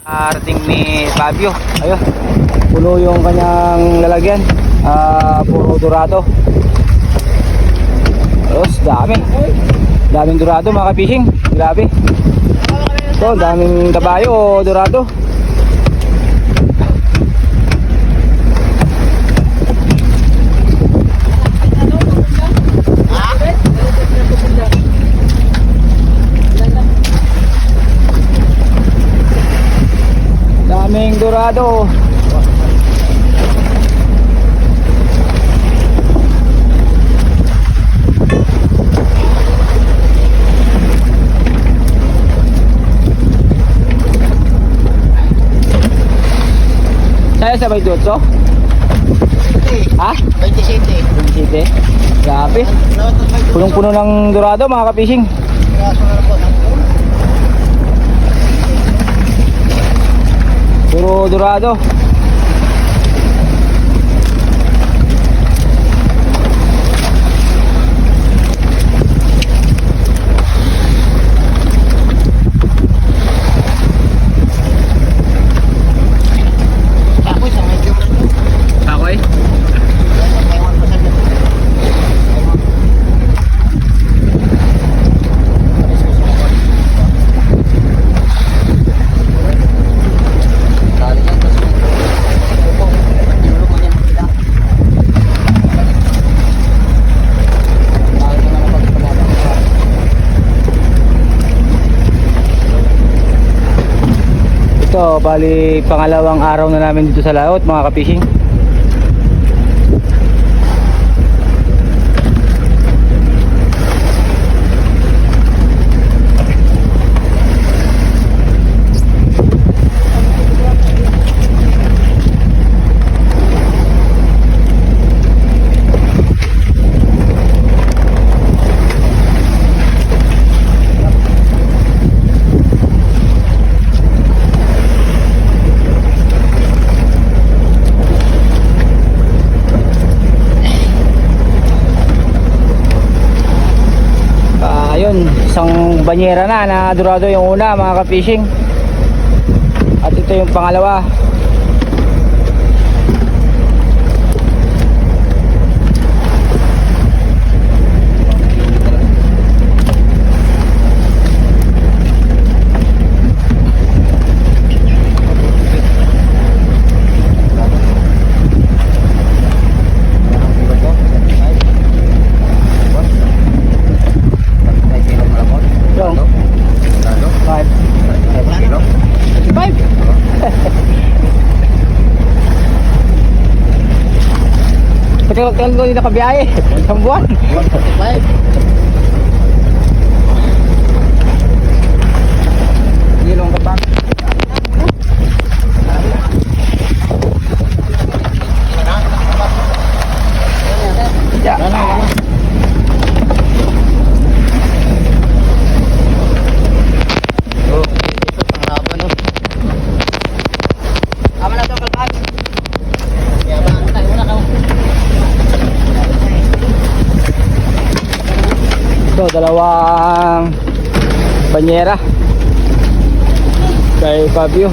Arating ni Fabio. Ayun. Puno yung kanyang lalagyan. Ah, puro dorado. Ayos, dami. Daming dorado mga kapishing. Grabe. Ito, daming kabayo o dorado. Daming dorado. Saya sa may dutso? Ha? 27. City? Grabe. Punong-puno ng dorado mga kapishing. Puro dorado. Bali pangalawang araw na namin dito sa laot mga kapishing. Ah, ayun, isang banyera na na dorado yung una mga ka-fishing. At ito yung pangalawa. Wag kang ko dito kabiyahe. Isang buwan. Gilong ka pa. Yeah. Tama na ito, kalkaan. Ito, dalawang banyera. Kay Fabio.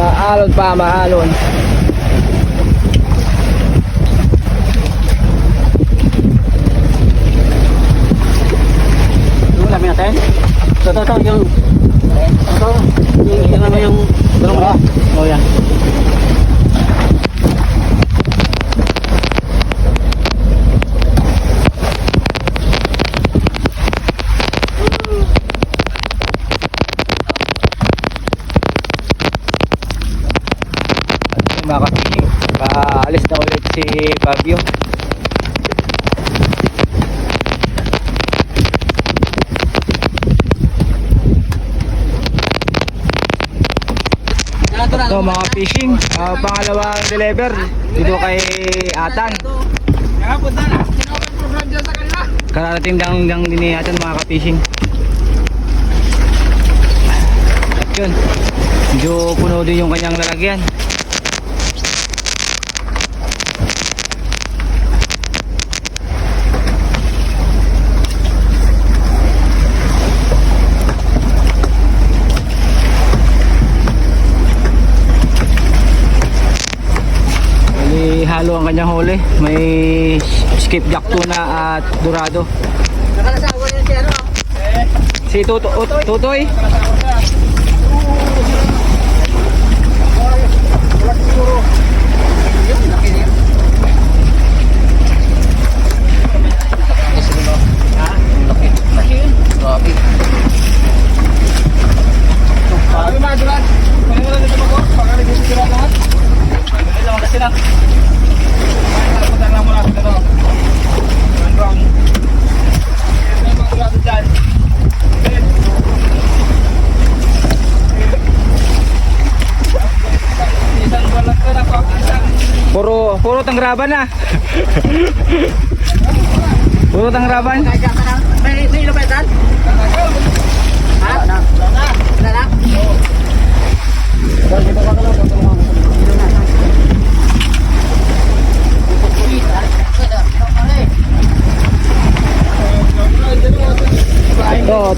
Ah. Maalon pa. Yung lamin natin? Ito, ito, yung... Ito, yung, yung, ano yung... Dalawa. Oh, yan. At mga kapatid, paalis na ulit si Fabio. So mga fishing, ah, pangalawang deliver dito kay Atan. Kararating lang lang din ni Atan mga ka-fishing. At yun, medyo puno din yung kanyang lalagyan. Bali, halo ang kanyang huli. May skipjack tuna at dorado. Nakalasawa niya si ano? Si Tuto, Ut- Tutoy. Grabe. Sabi mga duran. Kunin mo lang dito ako. Pagka nagsisigura lahat. Pagka naman kasi lang. Pagka lang muna dito. One round. May mga durado dyan. Isang balat ka na po. Isang Puro, puro tangraban na. puro tangraban. Kaya ka na. May, may ilo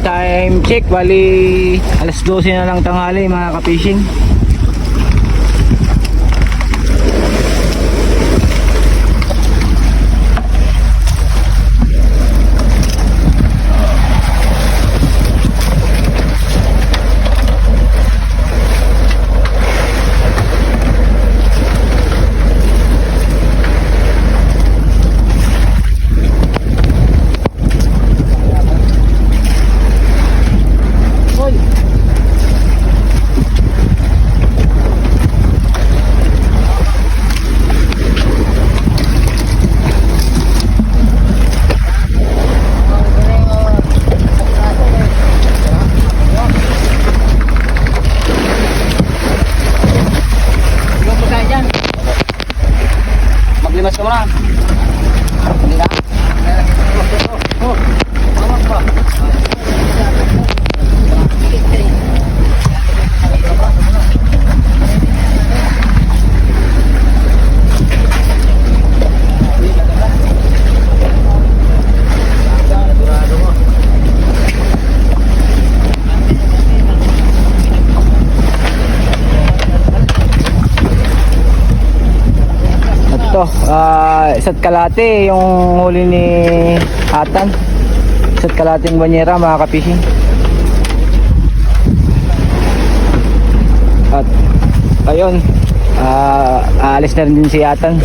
time check. Bali, alas 12 na lang tanghali mga ka-fishing. Hoy. Ikaw po tayo dyan. Maglimas ka muna. Hindi na. Oh, tama ba? Ito, ah, isa't kalate yung huli ni Atan. Isa't kalating banyera mga ka-fishing. At ayun, ah, aalis na rin din si Atan.